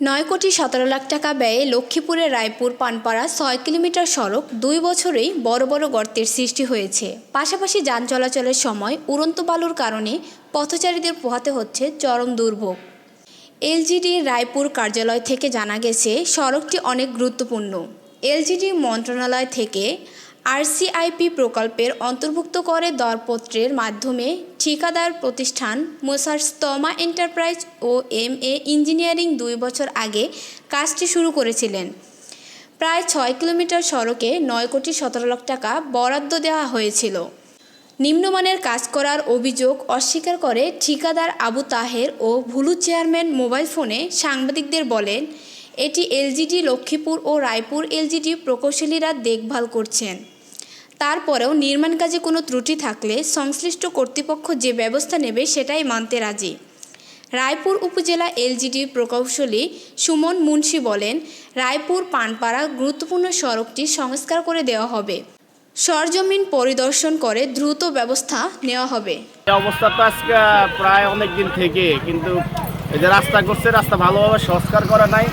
নয় কোটি সতেরো লাখ টাকা ব্যয়ে লক্ষ্মীপুরের রায়পুর পানপাড়া ছয় কিলোমিটার সড়ক দুই বছরেই বড় বড় গর্তের সৃষ্টি হয়েছে। পাশাপাশি যান চলাচলের সময় উড়ন্ত বালুর কারণে পথচারীদের পোহাতে হচ্ছে চরম দুর্ভোগ। এলজিডি রায়পুর কার্যালয় থেকে জানা গেছে, সড়কটি অনেক গুরুত্বপূর্ণ। এলজিডি মন্ত্রণালয় থেকে আরসিআইপি প্রকল্পের অন্তর্ভুক্ত করে দরপত্রের মাধ্যমে ঠিকাদার প্রতিষ্ঠান মোসার স্তমা এন্টারপ্রাইজ ও এম এ ইঞ্জিনিয়ারিং দুই বছর আগে কাজটি শুরু করেছিলেন। প্রায় ছয় কিলোমিটার সড়কে নয় কোটি সতেরো লাখ টাকা বরাদ্দ দেওয়া হয়েছিল। নিম্নমানের কাজ করার অভিযোগ অস্বীকার করে ঠিকাদার আবু তাহের ও ভুলু চেয়ারম্যান মোবাইল ফোনে সাংবাদিকদের বলেন, এটি এলজিডি লক্ষ্মীপুর ও রায়পুর এলজিডি প্রকৌশলীরা দেখভাল করছেন। তারপরেও নির্মাণ কাজে কোনো ত্রুটি থাকলে সংশ্লিষ্ট কর্তৃপক্ষ যে ব্যবস্থা নেবে সেটাই মানতে রাজি। রায়পুর উপজেলা এলজিডি প্রকৌশলী সুমন মুন্সি বলেন, রায়পুর পানপাড়া গুরুত্বপূর্ণ সড়কটি সংস্কার করে দেওয়া হবে। সরজমিন পরিদর্শন করে দ্রুত ব্যবস্থা নেওয়া হবে। অবস্থা তো আজকে প্রায় অনেক দিন থেকে, কিন্তু এই যে রাস্তা করছে, রাস্তা ভালোভাবে সংস্কার করা নাই,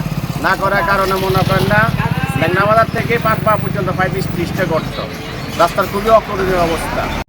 না করার কারণে মনে করেন না থেকে পাঁচ পা পর্যন্ত পঁয়ত্রিশ ত্রিশটা গর্ত। রাস্তার খুবই অপ্রয়োজনীয় অবস্থা।